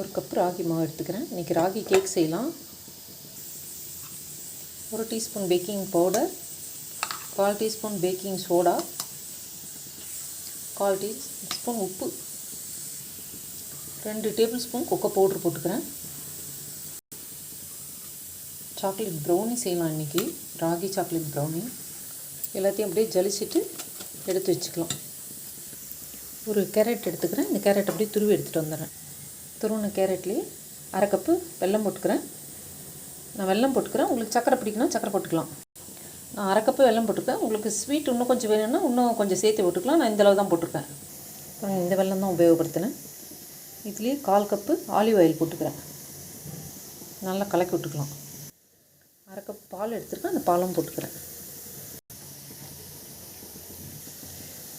ஒரு கப் ராகி மாவு எடுத்துக்கிறேன். இன்றைக்கி ராகி கேக் செய்யலாம். ஒரு டீஸ்பூன் பேக்கிங் பவுடர் கால் டீஸ்பூன் பேக்கிங் சோடா கால் டீஸ்பூன் உப்பு ரெண்டு டேபிள் ஸ்பூன் கொக்கோ பவுட்ரு போட்டுக்கிறேன். சாக்லேட் ப்ரௌனி செய்யலாம் இன்றைக்கி ராகி சாக்லேட் ப்ரௌனி எல்லாத்தையும் அப்படியே ஜலிச்சுட்டு எடுத்து வச்சுக்கலாம். ஒரு கேரட் எடுத்துக்கிறேன். இந்த கேரட் அப்படியே துருவி எடுத்துகிட்டு வந்துடுறேன். துருவின கேரட்லேயே அரை கப்பு வெல்லம் போட்டுக்கிறேன். நான் வெல்லம் போட்டுக்கிறேன். உங்களுக்கு சக்கரை பிடிக்கணும் சக்கரை போட்டுக்கலாம். நான் அரை கப்பு வெல்லம் போட்டுருக்கேன் உங்களுக்கு ஸ்வீட் இன்னும் கொஞ்சம் வேணும்னா இன்னும் கொஞ்சம் சேர்த்து போட்டுக்கலாம். நான் இந்தளவு தான் போட்டிருக்கேன். அப்புறம் இந்த வெல்லம் தான் உபயோகப்படுத்தினேன். இதுலேயே கால் கப்பு ஆலிவ் ஆயில் போட்டுக்கிறேன். நல்லா கலக்கி விட்டுக்கலாம். அரை கப் பால் எடுத்துருக்கேன். அந்த பாலும் போட்டுக்கிறேன்.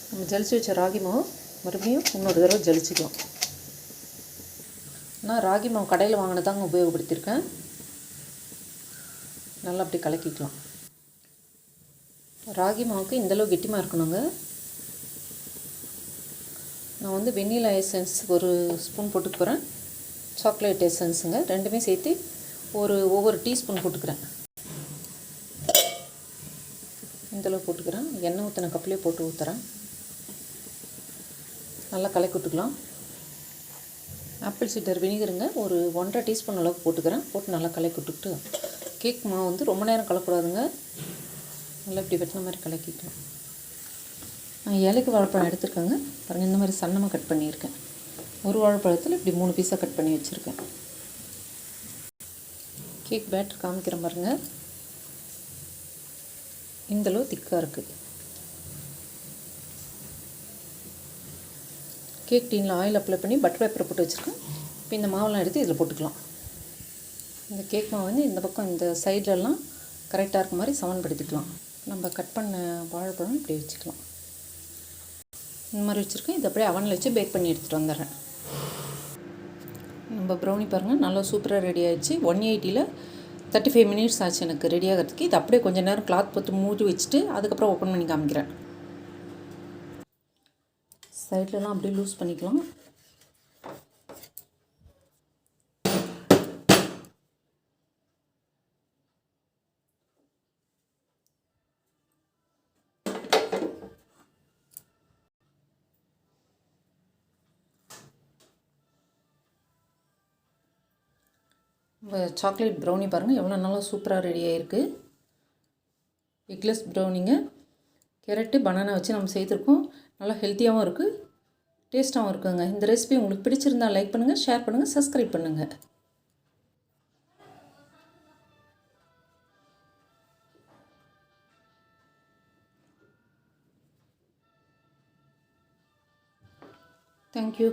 நம்ம ஜலிச்சு வச்ச ராகி மாவு மறுபடியும் இன்னொரு தடவை ஜலிச்சுக்கலாம். நான் ராகி மாவு கடையில் வாங்கினதாங்க உபயோகப்படுத்தியிருக்கேன். நல்லா அப்படி கலக்கிக்கலாம். ராகி மாவுக்கு இந்தளவு கெட்டிமாக இருக்கணுங்க. நான் வந்து வெண்ணிலா எசன்ஸ் ஒரு ஸ்பூன் போட்டுக்க போகிறேன் சாக்லேட் எசன்ஸுங்க. ரெண்டுமே சேர்த்து ஒரு ஒவ்வொரு டீஸ்பூன் போட்டுக்கிறேன். இந்தளவு போட்டுக்கிறேன். எண்ணெய் ஊற்றின கப்பிலே போட்டு ஊற்றுறேன் நல்லா கலக்கி விட்டுக்கலாம். ஆப்பிள் சீடர் வினிகருங்க. ஒரு ஒன்றரை டீஸ்பூன் அளவுக்கு போட்டுக்கிறேன். போட்டு நல்லா கலக்கி விட்டுக்கிட்டு கேக் மாவு வந்து ரொம்ப நேரம் கலக்கூடாதுங்க நல்லா இப்படி வெட்டின மாதிரி கலக்கிக்கலாம் நான் ஏலக்கு வாழைப்பழம் எடுத்துருக்கேங்க. பாருங்கள் இந்த மாதிரி சன்னமாக கட் பண்ணியிருக்கேன். ஒரு வாழைப்பழத்தில் இப்படி மூணு பீஸாக கட் பண்ணி வச்சுருக்கேன். கேக் பேட்டர் காமிக்கிறேன் பாருங்கள் இந்தளவு திக்காக இருக்குது கேக் டீனில் ஆயில் அப்ளை பண்ணி பட்டர் பேப்பரை போட்டு வச்சுருக்கேன். இப்போ இந்த மாவெல்லாம் எடுத்து இதில் போட்டுக்கலாம். இந்த கேக் மாவு வந்து இந்த பக்கம் இந்த சைட்லலாம் கரெக்டாக இருக்க மாதிரி சமன்படுத்திக்கலாம். நம்ம கட் பண்ண வாழைப்பழம் இப்படி வச்சுக்கலாம். இந்த மாதிரி வச்சுருக்கேன். இதை அப்படியே அவனில் வச்சு பேக் பண்ணி எடுத்துகிட்டு வந்துடுறேன். நம்ம ப்ரௌனி பாருங்கள் நல்லா சூப்பராக ரெடி ஆகிடுச்சு ஒன் எயிட்டியில் தேர்ட்டி ஃபைவ் மினிட்ஸ் ஆச்சு எனக்கு ரெடி ஆகிறதுக்கு. இது அப்படியே கொஞ்சம் நேரம் கிளாத் போட்டு மூடி வச்சுட்டு அதுக்கப்புறம் ஓப்பன் பண்ணி காமிக்கிறேன். சைட்லலாம் அப்படியே லூஸ் பண்ணிக்கலாம். சாக்லேட் ப்ரௌனி பாருங்கள் எவ்வளோ நல்லா சூப்பராக ரெடி ஆகிருக்கு எக்லெஸ் ப்ரௌனிங்க கேரட்டு பனானா வச்சு நம்ம செய்திருக்கோம். நல்லா ஹெல்த்தியாகவும் இருக்குது டேஸ்ட்டாகவும் இருக்குங்க. இந்த ரெசிபி உங்களுக்கு பிடிச்சிருந்தா லைக் பண்ணுங்கள் ஷேர் பண்ணுங்கள் சப்ஸ்கிரைப் பண்ணுங்கள் தேங்க்யூ